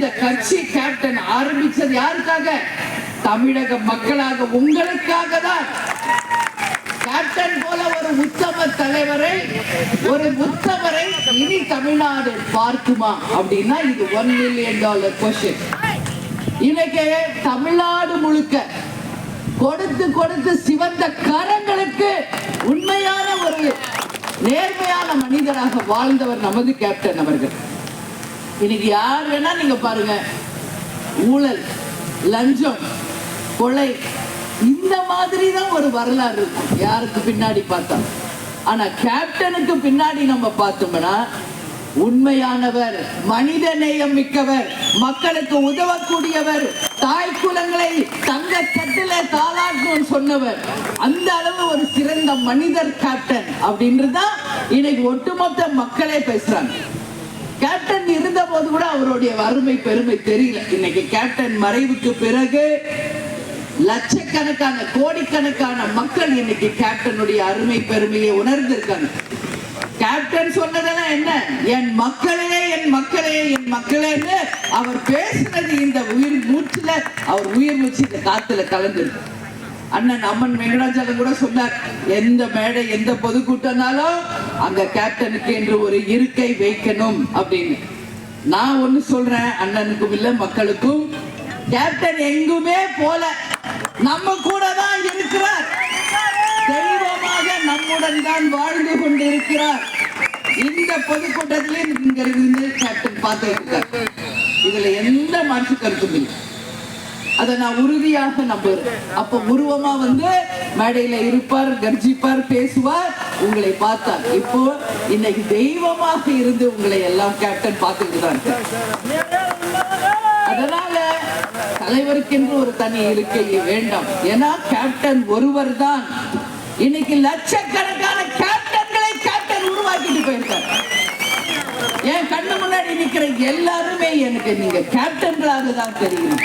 இந்த கட்சி கேப்டன் ஆரம்பிச்சது யாருக்காக? தமிழக மக்களாக உங்களுக்காக தான். கேப்டன் போல ஒரு உத்தம தலைவரை ஒரு உத்தமரை இனி தமிழ்நாடு பார்க்குமா? அப்படின்னா இது ஒன் மில்லியன் டாலர் கொஸ்டின் இன்னைக்கு தமிழ்நாடு முழுக்க கொடுத்து கொடுத்து சிவந்த கரங்களுக்கு உண்மையான ஒரு நேர்மையான மனிதராக வாழ்ந்தவர் நமது கேப்டன் அவர்கள். இன்னைக்கு யார் வேணா நீங்க பாருங்க. ஊழல் லஞ்சம் கொலை இந்த மாதிரி தான் ஒரு வரலாறு இருக்கும். யாருக்கு பின்னாடி பார்த்தா ஆனா கேப்டனுக்கு பின்னாடி நம்ம பார்த்தோம்னா உண்மையானவர் மனித நேயம் மிக்கவர் மக்களுக்கு உதவக்கூடியவர் தாய் குலங்களை தங்க கட்டில தாளாட்டும் சொன்னவர். அந்த அளவு ஒரு சிறந்த மனிதர் கேப்டன் அப்படின்றதுதான் இன்னைக்கு ஒட்டுமொத்த மக்களே பேசுறாங்க. கேப்டன் இருந்த போது கூட அவருடைய வறுமை பெருமை தெரியல. இன்னைக்கு கேப்டன் மறைவுக்கு பிறகு லட்சக்கணக்கான கோடிக்கணக்கான மக்கள் இன்னைக்கு கேப்டனுடைய அருமை பெருமையை உணர்ந்திருக்காங்க. கேப்டன் சொன்னதெல்லாம் என்ன? என் மக்களே என் மக்களே என் மக்களேன்னு அவர் பேசுனது இந்த உயிர் மூச்சுல அவர் உயிர் மூச்சு இந்த காத்துல கலந்துருக்கு அண்ணன் அம்மன் வெங்கடாச்சலம் கூட சொன்னார் எந்த மேடை எந்த பொதுக்கூட்டம்னாலும் அங்க கேப்டனுக்கு என்று ஒரு இருக்கை வைக்கணும் அப்படின்னு. நான் ஒண்ணு சொல்றேன் அண்ணனுக்கும் இல்ல மக்களுக்கும். கேப்டன் எங்குமே போல. நம்ம கூட தான் இருக்கிறார். தெய்வமாக நம்முடன் தான் வாழ்ந்து கொண்டிருக்கிறார். இந்த பொதுக்கூட்டத்திலே இங்க இருந்து கேப்டன் பார்த்து இருக்கார். இதுல எந்த மாற்று கருத்தும் இல்லை. அதை நான் உறுதியாக நம்புறேன். அப்ப உருவமா வந்து மேடையில இருப்பார் கர்ஜிப்பார் பேசுவார் உங்களை பார்த்தார். இப்போ இன்னைக்கு தெய்வமாக இருந்து உங்களை எல்லாம் கேப்டன் பார்த்துக்கிட்டு தான் அதனால தலைவருக்கென்று ஒரு தனி இருக்கை வேண்டாம். ஏன்னா கேப்டன் ஒருவர் தான் இன்னைக்கு லட்சக்கணக்கான கேப்டன் எல்லாருமே எனக்கு நீங்க கேப்டன்களாக தான் தெரியும்.